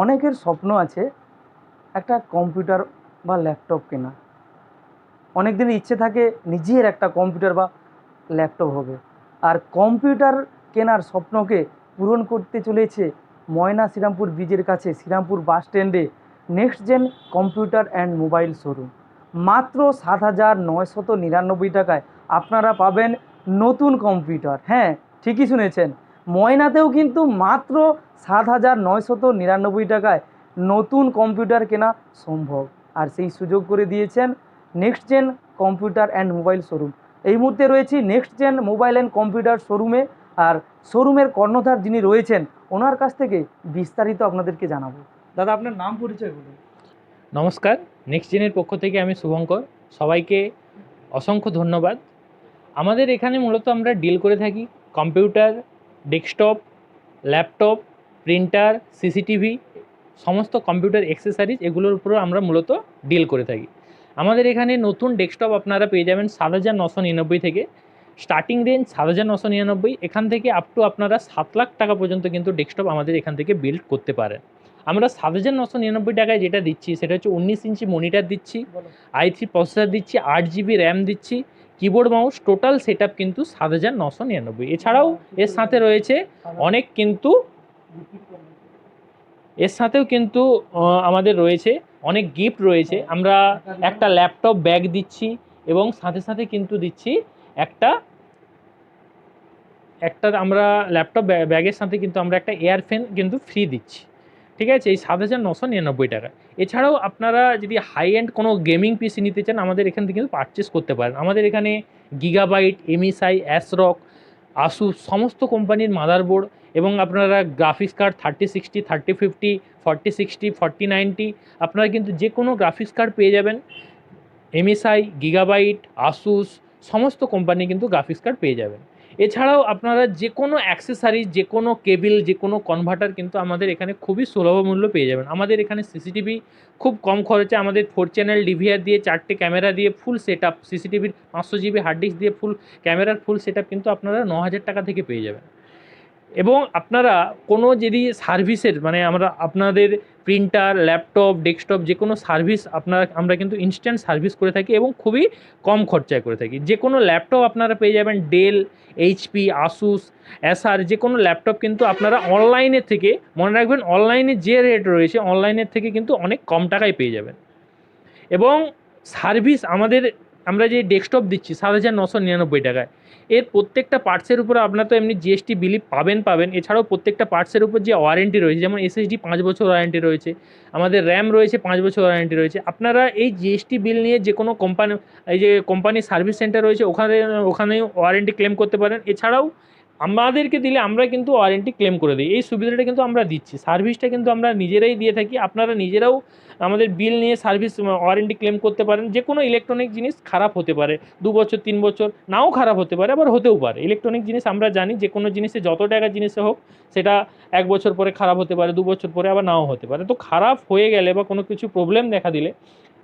অনেকের স্বপ্ন আছে একটা কম্পিউটার বা ল্যাপটপ কেনা। অনেক দিনের ইচ্ছে থাকে নিজের একটা কম্পিউটার বা ল্যাপটপ হবে। আর কম্পিউটার কেনার স্বপ্নকে পূরণ করতে চলেছে ময়না শ্রীরামপুর ব্রিজের কাছে, শ্রীরামপুর বাস স্ট্যান্ডে next gen computer and mobile showroom মাত্র সাত হাজার নয়শত নিরানব্বই টাকায় আপনারা পাবেন নতুন কম্পিউটার। হ্যাঁ ঠিকই শুনেছেন। ময়নাতেও কিন্তু মাত্র সাত হাজার নয়শত নিরানব্বই টাকায় নতুন কম্পিউটার কেনা সম্ভব। আর সেই সুযোগ করে দিয়েছেন next gen computer and mobile showroom এই মুহূর্তে রয়েছি next gen mobile and computer শোরুমে আর শোরুমের কর্ণধার যিনি রয়েছেন, ওনার কাছ থেকে বিস্তারিত আপনাদেরকে জানাব। দাদা, আপনার নাম পরিচয় বলুন। নমস্কার। নেক্সট জেনের পক্ষ থেকে আমি শুভঙ্কর। সবাইকে অসংখ্য ধন্যবাদ। আমাদের এখানে মূলত আমরা ডিল করে থাকি computer desktop laptop printer CCTV সমস্ত কম্পিউটার অ্যাক্সেসারিজ এগুলোর উপর আমরা মূলত ডিল করে থাকি। আমাদের এখানে নতুন ডেস্কটপ আপনারা পেয়ে যাবেন সাত হাজার নশো নিরানব্বই থেকে। স্টার্টিং রেঞ্জ সাত হাজার নশো নিরানব্বই, এখান থেকে আপ টু আপনারা সাত লাখ টাকা পর্যন্ত কিন্তু ডেস্কটপ আমাদের এখান থেকে বিল্ড করতে পারেন। আমরা সাত হাজার নশো নিরানব্বই টাকায় যেটা দিচ্ছি, সেটা হচ্ছে উনিশ ইঞ্চি মনিটার দিচ্ছি আই থ্রি প্রসেসার দিচ্ছি, আট জিবি র্যাম দিচ্ছি কিবোর্ড মাউস টোটাল সেট কিন্তু সাত হাজার নশো নিরানব্বই। এছাড়াও এর সাথে রয়েছে অনেক কিন্তু এর সাথেও কিন্তু আমাদের রয়েছে, অনেক গিফট রয়েছে। আমরা একটা ল্যাপটপ ব্যাগ দিচ্ছি এবং সাথে সাথে কিন্তু দিচ্ছি একটা একটা আমরা ল্যাপটপ ব্যাগের সাথে কিন্তু আমরা একটা এয়ার ফ্যান কিন্তু ফ্রি দিচ্ছি। ঠিক আছে? এই সাত হাজার নশো নিরানব্বই টাকা। এছাড়াও আপনারা যদি হাই এন্ড কোনো গেমিং পিসি নিতে চান, আমাদের এখান থেকে কিন্তু পারচেস করতে পারেন। আমাদের এখানে গিগাবাইট এমএসআই অ্যাসরক আসুস সমস্ত কোম্পানির মাদারবোর্ড এবং আপনারা graphics card thirty sixty thirty fifty forty sixty forty ninety আপনারা কিন্তু যে কোনো গ্রাফিক্স কার্ড পেয়ে যাবেন। এমএসআই গিগাবাইট আসুস সমস্ত কোম্পানি কিন্তু গ্রাফিক্স কার্ড পেয়ে যাবেন। এছাড়াও আপনারা যে কোনো অ্যাক্সেসারিজ যে কোনো কেবিল যে কোনো কনভার্টার কিন্তু আমাদের এখানে খুবই সুলভ মূল্য পেয়ে যাবেন। আমাদের এখানে সিসিটিভি খুব কম খরচে আমাদের ফোর চ্যানেল ডিভিআর দিয়ে, চারটে ক্যামেরা দিয়ে ফুল সেট আপ সিসিটিভির পাঁচশো জিবি হার্ড ডিস্ক দিয়ে ফুল ক্যামেরার ফুল সেট কিন্তু আপনারা ন হাজার টাকা থেকে পেয়ে যাবেন। এবং আপনারা কোনো যদি সার্ভিসের মানে আমরা আপনাদের প্রিন্টার, ল্যাপটপ, ডেস্কটপ যে কোনো সার্ভিস আপনারা, আমরা কিন্তু ইনস্ট্যান্ট সার্ভিস করে থাকি এবং খুবই কম খরচায় করে থাকি। যে কোনো ল্যাপটপ আপনারা পেয়ে যাবেন ডেল এইচপি আসুস এসআর যে কোনো ল্যাপটপ কিন্তু আপনারা অনলাইনের থেকে, মনে রাখবেন অনলাইনে যে রেট রয়েছে, অনলাইনের থেকে কিন্তু অনেক কম টাকায় পেয়ে যাবেন। এবং সার্ভিস আমাদের আমরা যে ডেস্কটপ দিচ্ছি সাত হাজার নশো নিরানব্বই টাকায়, এর প্রত্যেকটা পার্টসের উপর আপনার তো এমনি জিএসটি বিলি পাবেন পাবেন। এছাড়াও প্রত্যেকটা পার্টসের উপর যে ওয়ারেন্টি রয়েছে, যেমন এসএসডি পাঁচ বছর ওয়ারেন্টি রয়েছে, আমাদের র্যাম রয়েছে পাঁচ বছর ওয়ারেন্টি রয়েছে, আপনারা এই জিএসটি বিল নিয়ে যে কোনো কোম্পানি এই যে কোম্পানির সার্ভিস সেন্টার রয়েছে, ওখানে ওখানে ওয়ারেন্টি ক্লেম করতে পারেন। এছাড়াও আমাদেরকে দিলে আমরা কিন্তু ওয়ারেন্টি ক্লেম করে দিই। এই সুবিধাটা কিন্তু আমরা দিচ্ছি। সার্ভিসটা কিন্তু আমরা নিজেরাই দিয়ে থাকি। আপনারা নিজেরাও আমাদের বিল নিয়ে সার্ভিস ওয়ারেন্টি ক্লেম করতে পারেন। যে কোনো ইলেকট্রনিক জিনিস খারাপ হতে পারে। দু বছর, তিন বছর, নাও খারাপ হতে পারে, আবার হতেও পারে। ইলেকট্রনিক জিনিস আমরা জানি যে কোনো জিনিসে যত টাকা জিনিসে হোক, সেটা এক বছর পরে খারাপ হতে পারে, দু বছর পরে আবার নাও হতে পারে। তো খারাপ হয়ে গেলে বা কোনো কিছু প্রবলেম দেখা দিলে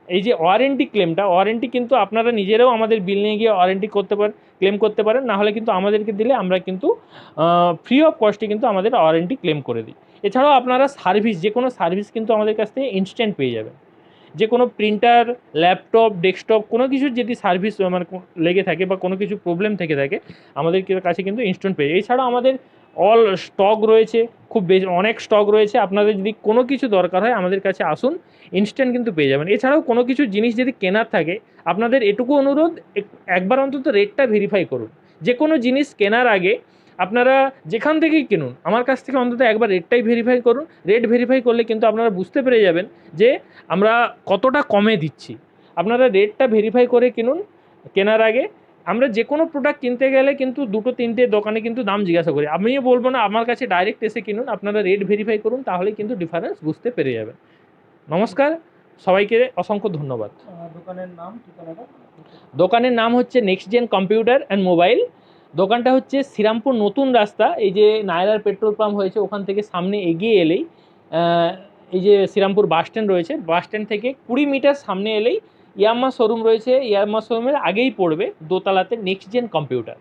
এই যে ওয়ারেন্টি ক্লেমটা ওয়ারেন্টি কিন্তু আপনারা নিজেরাও আমাদের বিল নিয়ে গিয়ে ওয়ারেন্টি করতে পারেন ক্লেম করতে পারেন, না হলে কিন্তু আমাদেরকে দিলে আমরা কিন্তু ফ্রি অফ কস্টে কিন্তু আমাদের ওয়ারেন্টি ক্লেম করে দিই। এছাড়াও আপনারা সার্ভিস যে কোনো সার্ভিস কিন্তু আমাদের কাছ থেকে ইনস্ট্যান্ট পেয়ে যাবেন। যে কোনো প্রিন্টার ল্যাপটপ ডেস্কটপ কোনো কিছুর যদি সার্ভিস মানে লেগে থাকে বা কোনো কিছু প্রবলেম থেকে থাকে, আমাদের কাছে কিন্তু ইনস্ট্যান্ট পেয়ে এছাড়াও আমাদের অল স্টক রয়েছে, খুব বেশি, অনেক স্টক রয়েছে। আপনাদের যদি কোনো কিছু দরকার হয়, আমাদের কাছে আসুন ইনস্ট্যান্ট কিন্তু পেয়ে যাবেন। এছাড়াও কোনো কিছু জিনিস যদি কেনার থাকে, আপনাদের এটুকু অনুরোধ, এক- একবার অন্তত রেটটা ভেরিফাই করুন। যে কোনো জিনিস কেনার আগে আপনারা যেখান থেকেই কিনুন, আমার কাছ থেকে অন্তত একবার রেটটাই ভেরিফাই করুন। রেট ভেরিফাই করলে কিন্তু আপনারা বুঝতে পেরে যাবেন যে আমরা কতটা কমে দিচ্ছি। আপনারা রেটটা ভেরিফাই করে কিনুন, কেনার আগে। আমরা যে কোনো প্রোডাক্ট কিনতে গেলে কিন্তু দুটো তিনটে দোকানে কিন্তু দাম জিজ্ঞাসা করি। আমিও বলব না আমার কাছে ডাইরেক্ট এসে কিনুন আপনারা রেট ভেরিফাই করুন তাহলে কিন্তু ডিফারেন্স বুঝতে পেরে যাবেন। নমস্কার সবাইকে অসংখ্য ধন্যবাদ। দোকানের নাম দোকানের নাম হচ্ছে next gen computer and mobile দোকানটা হচ্ছে শ্রীরামপুর নতুন রাস্তা এই যে নায়রার পেট্রোল পাম্প হয়েছে ওখান থেকে সামনে এগিয়ে এলেই এই যে শ্রীরামপুর বাস স্ট্যান্ড রয়েছে বাস স্ট্যান্ড থেকে কুড়ি মিটার সামনে এলেই ইয়াম্মা শোরুম রয়েছে ইয়ামা শোরুমের আগেই পড়বে দোতলাতে নেক্সট জেন কম্পিউটার